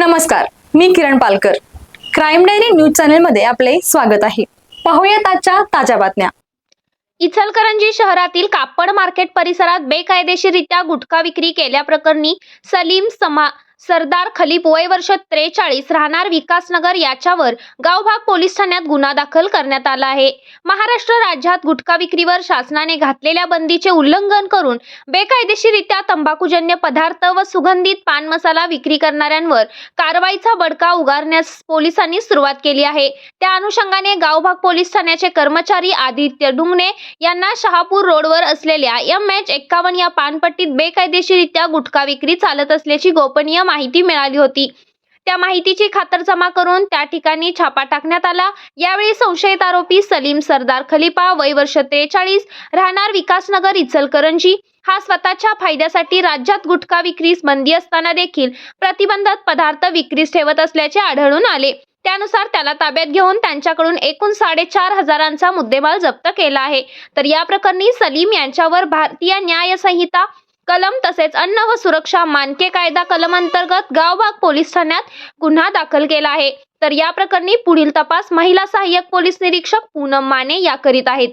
नमस्कार मी Kiran Palkar. Crime diary news चॅनलमध्ये आपले स्वागत आहे. पाहूयात आजच्या ताज्या बातम्या. इचलकरंजी शहरातील कापड मार्केट परिसरात बेकायदेशीरित्या गुटखा विक्री केल्याप्रकरणी सलीम समा सरदार खलीप वय वर्ष त्रेचाळीस राहणार विकासनगर याच्यावर गावभाग पोलीस ठाण्यात गुन्हा दाखल करण्यात आला आहे. महाराष्ट्र राज्यात गुटखा विक्रीवर शासनाने घातलेल्या बंदीचे उल्लंघन करून बेकायदेशीरित्या तंबाखूजन्य पदार्थ व सुगंधित पान मसाला विक्री करणाऱ्यांवर कारवाईचा बडका उगारण्यास पोलिसांनी सुरुवात केली आहे. त्या अनुषंगाने गावभाग पोलीस ठाण्याचे कर्मचारी आदित्य डुंगणे यांना शहापूर रोडवर असलेल्या एम एच एक्कावन्न या पानपट्टीत बेकायदेशीरित्या गुटखा विक्री चालत असल्याची गोपनीय माहिती मिळाली होती. त्या माहितीची खातरजमा करून त्या ठिकाणी छापा टाकण्यात आला. यावेळी संशयित आरोपी सलीम सरदार खलिपा वय वर्ष त्रेचाळीस राहणार विकासनगर इचलकरंजी. हा स्वतःच्या फायद्यासाठी राज्यात गुटखा विक्रीस बंदी असताना देखील प्रतिबंधित पदार्थ विक्रीस ठेवत असल्याचे आढळून आले. त्यानुसार त्याला ताब्यात घेऊन त्यांच्याकडून एकूण साडेचार हजारांचा मुद्देमाल जप्त केला आहे. तर या प्रकरणी सलीम यांच्यावर भारतीय न्याय संहिता कलम तसेच अन्न व सुरक्षा मानके कायदा कलम अंतर्गत गावभाग पोलीस ठाण्यात गुन्हा दाखल केला आहे. तर या प्रकरणी पुढील तपास महिला सहाय्यक पोलीस निरीक्षक पूनम माने या करीत आहेत.